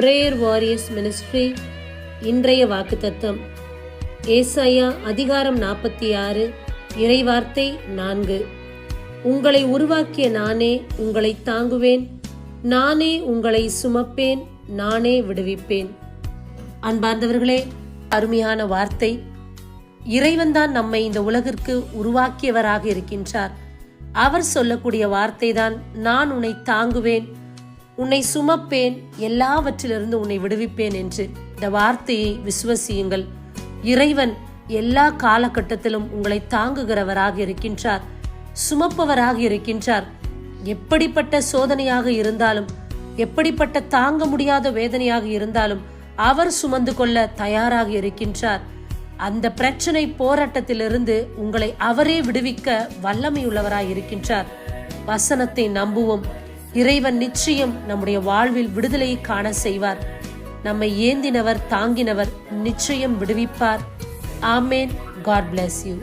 Prayer warriors ministry இன்றைய வாக்குத்தத்தம். ஏசாயா அதிகாரம் நாற்பத்தி ஆறு இறைவார்த்தை நான்கு. உங்களை உருவாக்கிய நானே உங்களை தாங்குவேன். நானே உங்களை சுமப்பேன் நானே விடுவிப்பேன். அன்பார்ந்தவர்களே அருமையான வார்த்தை. இறைவன்தான் நம்மை இந்த உலகிற்கு உருவாக்கியவராக இருக்கின்றார். அவர் சொல்லக்கூடிய வார்த்தைதான் நான் உன்னை தாங்குவேன் உன்னை சுமப்பேன் எல்லாவற்றிலிருந்து உன்னை விடுவிப்பேன் என்று இந்த வார்த்தையை விசுவசியுங்கள். இறைவன் எல்லா காலகட்டத்திலும் உங்களை தாங்குகிறவராக இருக்கின்றார் சுமப்பவராக இருக்கின்றார். எப்படிப்பட்ட சோதனையாக இருந்தாலும் எப்படிப்பட்ட தாங்க முடியாத வேதனையாக இருந்தாலும் அவர் சுமந்து கொள்ள தயாராக இருக்கின்றார். அந்த பிரச்சனை போராட்டத்திலிருந்து உங்களை அவரே விடுவிக்க வல்லமையுள்ளவராய் இருக்கின்றார். வசனத்தை நம்புவோம். இறைவன் நிச்சயம் நம்முடைய வாழ்வில் விடுதலையை காண செய்வார். நம்மை ஏந்தினவர் தாங்கினவர் நிச்சயம் விடுவிப்பார். ஆமேன். God bless you